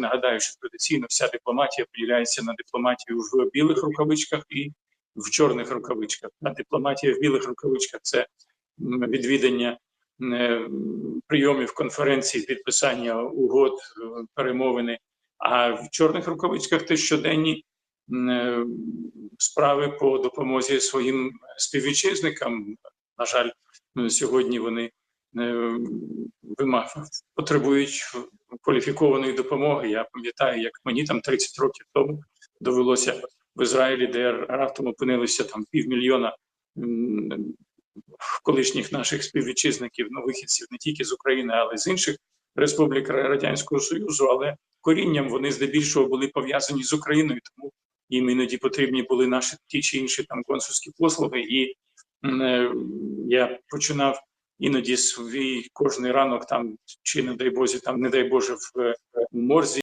Нагадаю, що традиційно вся дипломатія поділяється на дипломатію в білих рукавичках і в чорних рукавичках. А дипломатія в білих рукавичках це відвідання е, прийомів конференцій, підписання угод, е, перемовини. А в чорних рукавичках це щоденні е, справи по допомозі своїм співвітчизникам. На жаль, сьогодні вони е, вима- потребують кваліфікованої допомоги. Я пам'ятаю, як мені там 30 років тому довелося в Ізраїлі, де раптом опинилися там півмільйона колишніх наших співвітчизників, ну, вихідців не тільки з України, але й з інших республік Радянського Союзу. Але корінням вони здебільшого були пов'язані з Україною, тому їм іноді потрібні були наші ті чи інші там консульські послуги. І е, я починав іноді свій кожний ранок там, чи не дай Боже, там не дай Боже в е, морзі.